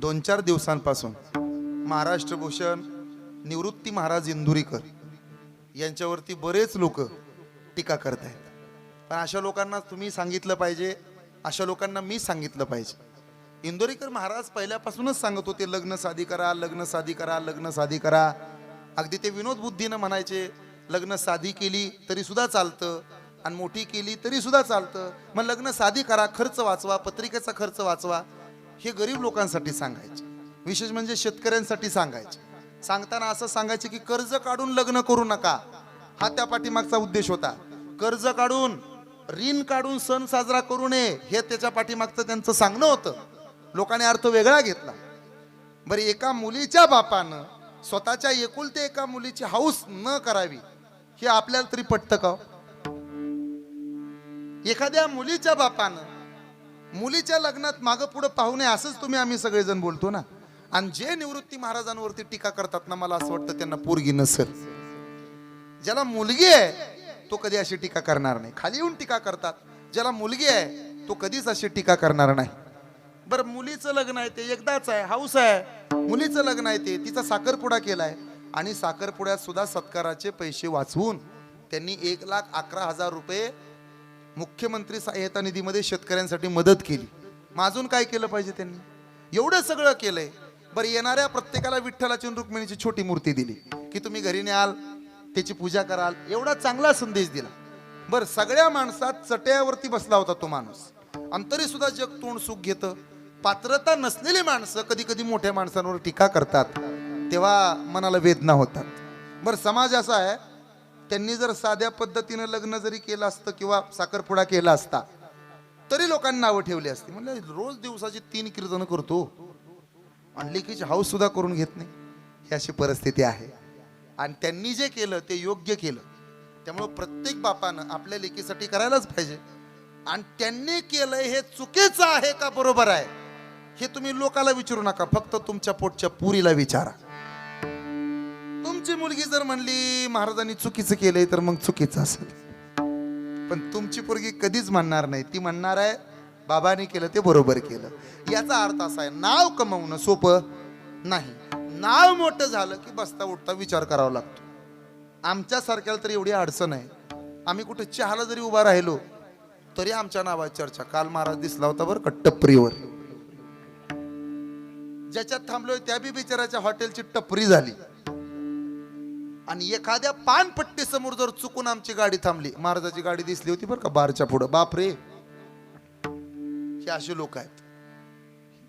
दोन चार दिवसांपासून महाराष्ट्र भूषण निवृत्ती महाराज इंदुरीकर यांच्यावरती बरेच लोक टीका करत आहेत. पण अशा लोकांना तुम्ही सांगितलं पाहिजे अशा लोकांना मी सांगितलं पाहिजे. इंदोरीकर महाराज पहिल्यापासूनच सांगत होते लग्न साधी करा लग्न साधी करा लग्न साधी करा. अगदी ते विनोद बुद्धीनं म्हणायचे लग्न साधी केली तरी सुद्धा चालतं आणि मोठी केली तरी सुद्धा चालतं. मग लग्न साधी करा खर्च वाचवा पत्रिकेचा खर्च वाचवा. हे गरीब लोकांसाठी सांगायचे. विशेष म्हणजे शेतकऱ्यांसाठी सांगायचे. सांगताना असं सांगायचे की कर्ज काढून लग्न करू नका. हा त्या पाठीमागचा उद्देश होता. कर्ज काढून ऋण काढून सण साजरा करू नये हे त्याच्या पाठीमागचं त्यांचं सांगणं होतं. लोकांनी अर्थ वेगळा घेतला. बरं एका मुलीच्या बापानं स्वतःच्या एकुलते एका मुलीची हाऊस न करावी हे आपल्याला तरी पटतं का हो? एखाद्या मुलीच्या बापानं मुलीच्या लग्नात मागं पुढं पाहू नये असंच तुम्ही आम्ही सगळेजण बोलतो ना. आणि जे निवृत्ती महाराजांवरती टीका करतात ना मला असं वाटतं त्यांना पोरगी नसेल. ज्याला मुलगी आहे तो कधी अशी टीका करणार नाही. खाली येऊन टीका करतात. ज्याला मुलगी आहे तो कधीच अशी टीका करणार नाही. बरं मुलीचं लग्न आहे ते एकदाच आहे हाऊस आहे. मुलीचं लग्न आहे ते तिचा साखरपुडा केलाय. आणि साखरपुड्यात सुद्धा सत्काराचे पैसे वाचवून त्यांनी एक लाख अकरा हजार रुपये मुख्यमंत्री सहाय्यता निधीमध्ये शेतकऱ्यांसाठी मदत केली. मग अजून काय केलं पाहिजे त्यांनी? एवढं सगळं केलंय. बरं येणाऱ्या प्रत्येकाला विठ्ठलाची रुक्मिणीची छोटी मूर्ती दिली. की तुम्ही घरी न्याल त्याची पूजा कराल एवढा चांगला संदेश दिला. बरं सगळ्या माणसात चटयावरती बसला होता तो माणूस. अंतरी सुद्धा जग तोंड सुख घेतं. पात्रता नसलेली माणसं कधी कधी मोठ्या माणसांवर टीका करतात. तेव्हा मनाला वेदना होतात. बरं समाज असा आहे त्यांनी जर साध्या पद्धतीनं लग्न जरी केलं असतं किंवा साखरपुडा केला असता तरी लोकांनी नावं ठेवली असती. म्हणजे रोज दिवसाची तीन कीर्तन करतो. आणि लेखीची हाऊस सुद्धा करून घेत नाही. ही अशी परिस्थिती आहे. आणि त्यांनी जे केलं ते योग्य केलं. त्यामुळं प्रत्येक बापानं आपल्या लेखीसाठी करायलाच पाहिजे. आणि त्यांनी केलंय हे चुकीचं आहे का बरोबर आहे हे तुम्ही लोकाला विचारू नका. फक्त तुमच्या पोटच्या पुरीला विचारा. तुमची मुलगी जर म्हणली महाराजांनी चुकीचं केलंय तर मग चुकीचं असेल. पण तुमची पोरगी कधीच म्हणणार नाही. ती म्हणणार आहे बाबाने केलं ते बरोबर केलं. याचा अर्थ असा आहे नाव कमवणं सोपं नाही. नाव मोठं झालं की बसता उठता विचार करावा लागतो. आमच्यासारख्याला तर तरी एवढी अडचण आहे. आम्ही कुठे चहाला जरी उभा राहिलो तरी आमच्या नावाची चर्चा. काल महाराज दिसला होता बरं का टपरीवर. ज्याच्यात थांबलोय त्या बी बिचाराच्या हॉटेलची टपरी झाली. आणि एखाद्या पानपट्टी समोर जर चुकून आमची गाडी थांबली महाराजाची गाडी दिसली होती बरं का बारच्या पुढं. बापरे! हे असे लोक आहेत.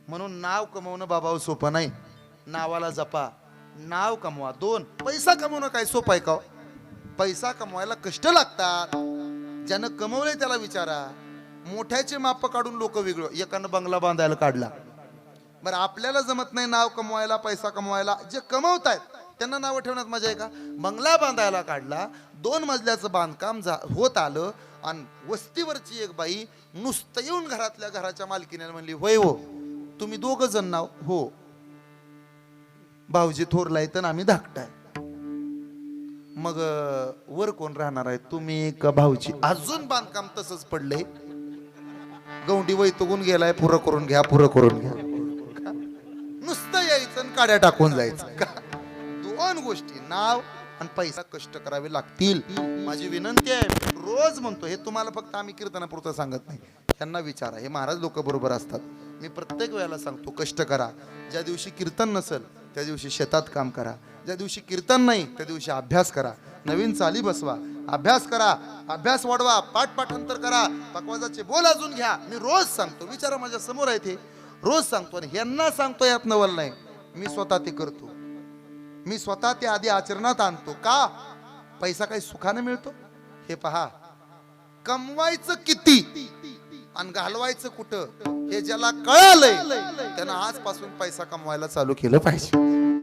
म्हणून नाव कमवणं बाबा सोपं नाही. नावाला जपा. नाव कमवा. दोन पैसा कमवणं काय सोपं आहे का हो? पैसा कमवायला कष्ट लागतात. ज्यानं कमवलंय त्याला विचारा. मोठ्याचे माप काढून लोक वेगळं. एकानं बंगला बांधायला काढला. बरं आपल्याला जमत नाही नाव कमवायला पैसा कमवायला. जे कमवतायत त्यांना नावं ठेवण्यात मजा आहे का? बंगला बांधायला काढला दोन मजल्याचं बांधकाम झा होत आलं आणि वस्तीवरची एक बाई नुसतं येऊन घरातल्या घराच्या मालकीने म्हणली होय हो तुम्ही दोघ जण नाव हो. भाऊजी थोरलाय तर आम्ही धाकटाय. मग वर कोण राहणार आहे? तुम्ही का भाऊजी? अजून बांधकाम तसंच पडलंय. गौंडी वैतगून गेलाय पुरं करून घ्या पुरं करून घ्या. का? नुसतं यायचं आणि काड्या टाकून जायचं. का गोष्टी नाव आणि पैसा कष्ट करावे लागतील. माझी विनंती आहे रोज म्हणतो हे तुम्हाला फक्त आम्ही कीर्तनापुरतं सांगत नाही. त्यांना विचारा हे महाराज लोक बरोबर असतात. मी प्रत्येक वेळेला सांगतो कष्ट करा. ज्या दिवशी कीर्तन नसेल त्या दिवशी शेतात काम करा. ज्या दिवशी कीर्तन नाही त्या दिवशी अभ्यास करा. नवीन चाली बसवा. अभ्यास करा. अभ्यास वाढवा. पाठ पाठांतर करा. पकवाजाचे बोल अजून घ्या. मी रोज सांगतो विचारा माझ्यासमोर आहे ते रोज सांगतो आणि ह्यांना सांगतो यात नवल नाही. मी स्वतः ते करतो. मी स्वतः ते आधी आचरणात आणतो. का? पैसा काही सुखाने मिळतो? हे पहा. कमवायचं किती आणि घालवायचं कुठं? हे ज्याला कळालंय त्यानं आजपासून पैसा कमवायला चालू केलं पाहिजे.